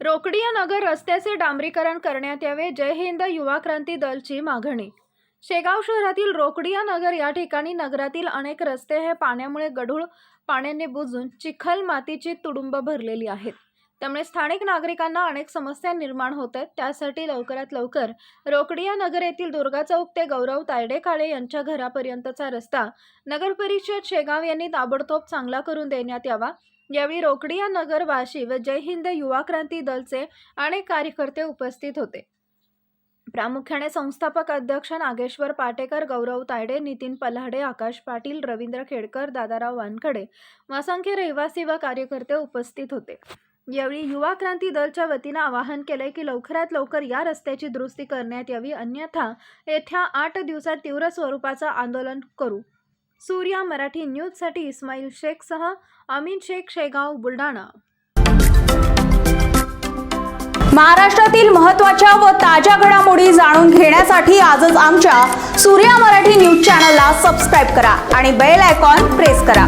रोकडिया नगर रस्त्याचे डांबरीकरण करण्यात यावे. जय हिंद युवा क्रांती दलची मागणी. शेगाव शहरातील रोकडिया नगर या ठिकाणी नगरातील अनेक रस्ते हे पाण्यामुळे गढूळ पाण्याने बुजून चिखल मातीची तुडुंब भरलेली आहेत. त्यामुळे स्थानिक नागरिकांना अनेक समस्या निर्माण होत आहेत. त्यासाठी लवकरात लवकर रोकडिया नगर येथील दुर्गा चौक ते गौरव तायडे काळे यांच्या घरापर्यंतचा रस्ता नगर परिषद शेगाव यांनी ताबडतोब चांगला करून देण्यात यावा. यावेळी रोकडिया नगर वाशी व जय हिंद युवा क्रांती दलचे अनेक कार्यकर्ते उपस्थित होते. प्रामुख्याने संस्थापक अध्यक्ष नागेश्वर पाटेकर गौरव तायडे नितीन पल्हाडे आकाश पाटील रवींद्र खेडकर दादाराव वानखडे असंख्य रहिवासी व कार्यकर्ते उपस्थित होते. यावेळी युवा क्रांती दलच्या वतीनं आवाहन केलंय की लवकरात लवकर या रस्त्याची दुरुस्ती करण्यात यावी अन्यथा येत्या आठ दिवसात तीव्र स्वरूपाचं आंदोलन करू. सूर्या मराठी न्यूजसाठी इस्माईल शेखसह अमीन शेख शेगाव बुलढाणा. महाराष्ट्रातील महत्त्वाच्या व ताज्या घडामोडी जाणून घेण्यासाठी आजच आमच्या सूर्या मराठी न्यूज चॅनलला सबस्क्राईब करा आणि बेल आयकॉन प्रेस करा.